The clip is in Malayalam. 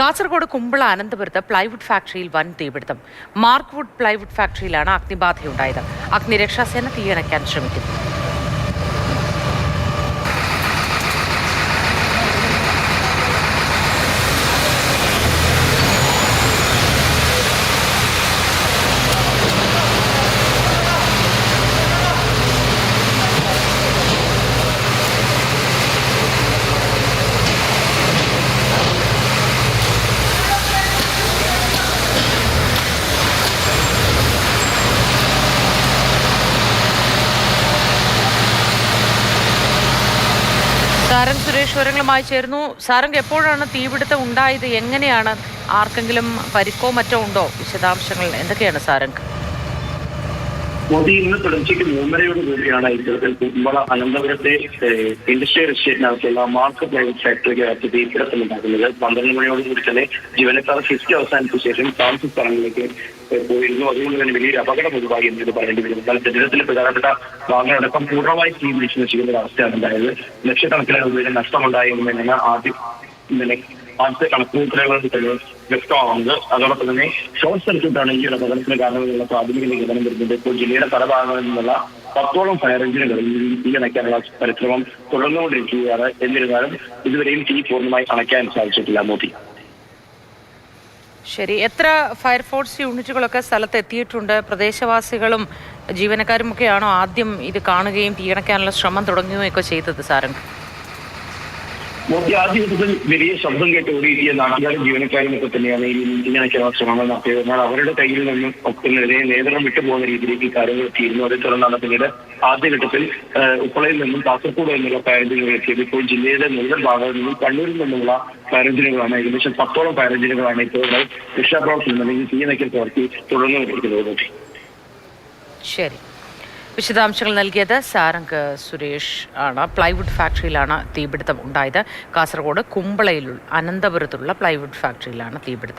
കാസർഗോഡ് കുമ്പള അനന്തപുരത്ത് പ്ലൈവുഡ് ഫാക്ടറിയിൽ വൻ തീപിടുത്തം. മാർക്ക്വുഡ് പ്ലൈവുഡ് ഫാക്ടറിയിലാണ് അഗ്നിബാധയുണ്ടായത്. അഗ്നിരക്ഷാസേന തീയണയ്ക്കാൻ ശ്രമിക്കുന്നു. സാരംഗ് സുരേഷ് വിവരങ്ങളുമായി ചേർന്നു സാരംഗ് എപ്പോഴാണ് തീപിടുത്തം ഉണ്ടായത്? എങ്ങനെയാണ്? ആർക്കെങ്കിലും പരിക്കോ മറ്റോ ഉണ്ടോ? വിശദാംശങ്ങൾ എന്തൊക്കെയാണ് സാരംഗ്? മോദി ഇന്ന് തുടർച്ചയ്ക്ക് മൂന്നരയോട് കൂടിയാണ് ഇത്തരത്തിൽ കുമ്പള അനന്തപുരത്തെ ഇൻഡസ്ട്രിയൽ എസ്റ്റേറ്റിനകത്തുള്ള മാർക്ക് പ്രൈവറ്റ് ഫാക്ടറിക്കകത്ത് തീപിടുത്തമുണ്ടാക്കുന്നത് പന്ത്രണ്ട് മണിയോട് കൂടി തന്നെ ജീവനക്കാർ ഷിഫ്റ്റ് അവസാനിച്ച ശേഷം താമസ സ്ഥലങ്ങളിലേക്ക് പോയിരുന്നു. അതുകൊണ്ട് തന്നെ വലിയൊരു അപകടം ഒഴിവായി എന്നിട്ട് പറയേണ്ടി വരും. എന്നാൽ ശരീരത്തിൽ പ്രധാനപ്പെട്ട ഭാഗങ്ങളടക്കം പൂർണമായി തീ നശിക്കുന്ന ഒരു അവസ്ഥയാണ് ഉണ്ടായത്. ലക്ഷക്കണക്കിന് രൂപയുടെ നഷ്ടമുണ്ടായി എന്ന് തന്നെയാണ് ആദ്യം ഇന്നലെ കണക്കുകൂട്ടലുകളുടെ വ്യക്തമാവുന്നത്. അതോടൊപ്പം തന്നെ ഷോർട്ട് സർക്യൂട്ടാണ് ഈ ഒരു അപകടത്തിന് കാരണമെന്നുള്ള പ്രാഥമിക നിഗമനം വരുന്നത്. ഇപ്പോൾ ജില്ലയുടെ പല ഭാഗങ്ങളിൽ നിന്നുള്ള പത്തോളം ഫയർ എഞ്ചിനുകൾ തീ അണയ്ക്കാനുള്ള പരിശ്രമം തുടർന്നുകൊണ്ടിരിക്കുകയാണ്. എന്നിരുന്നാലും ഇതുവരെയും തീ പൂർണമായി അണയ്ക്കാൻ സാധിച്ചിട്ടില്ല. മോദി. ശരി. എത്ര ഫയർഫോഴ്സ് യൂണിറ്റുകളൊക്കെ സ്ഥലത്ത് എത്തിയിട്ടുണ്ട് പ്രദേശവാസികളും ജീവനക്കാരും ഒക്കെയാണോ ആദ്യം ഇത് കാണുകയും തീയണയ്ക്കാനുള്ള ശ്രമം തുടങ്ങുകയും ഒക്കെ ചെയ്തത് സാരംഗ്? മോദി ആദ്യ ദിവസത്തിൽ വലിയ ശബ്ദം കേട്ട് ഓടിയെത്തിയ നാട്ടുകാരും ജീവനക്കാരും ഒക്കെ തന്നെയാണ് ഈ ഇങ്ങനെയൊക്കെയുള്ള ശ്രമങ്ങൾ നടത്തിയത്. എന്നാൽ അവരുടെ കയ്യിൽ നിന്നും ഒപ്പിനെതിരെ നേതൃത്വം വിട്ടുപോകുന്ന രീതിയിലേക്ക് കാര്യങ്ങൾ എത്തിയിരുന്നു. അതേ തുടർന്നാണ് പിന്നീട് ആദ്യഘട്ടത്തിൽ ഉപ്പളയിൽ നിന്നും കാസർഗോഡ് എന്നുള്ള പാരഞ്ചിനുകൾ എത്തിയത്. ഇപ്പോൾ ജില്ലയുടെ മുഴുവൻ ഭാഗത്തു നിന്നും കണ്ണൂരിൽ നിന്നുള്ള പാരഞ്ചിനുകളാണ് ഏകദേശം പത്തോളം പാരഞ്ചിനുകളാണ് ഇപ്പോൾ രക്ഷാപ്രവർത്തനം അല്ലെങ്കിൽ തീയണയ്ക്കൽ പ്രവർത്തി തുടർന്നുകൊണ്ടിരിക്കുന്നത് മോദി ശരി. വിശദാംശങ്ങൾ നൽകിയത് സാരംഗ് സുരേഷ് ആണ്. പ്ലൈവുഡ് ഫാക്ടറിയിലാണ് തീപിടുത്തം ഉണ്ടായത്. കാസർഗോഡ് കുമ്പളയിലുള്ള അനന്തപുരത്തുള്ള പ്ലൈവുഡ് ഫാക്ടറിയിലാണ് തീപിടുത്തം.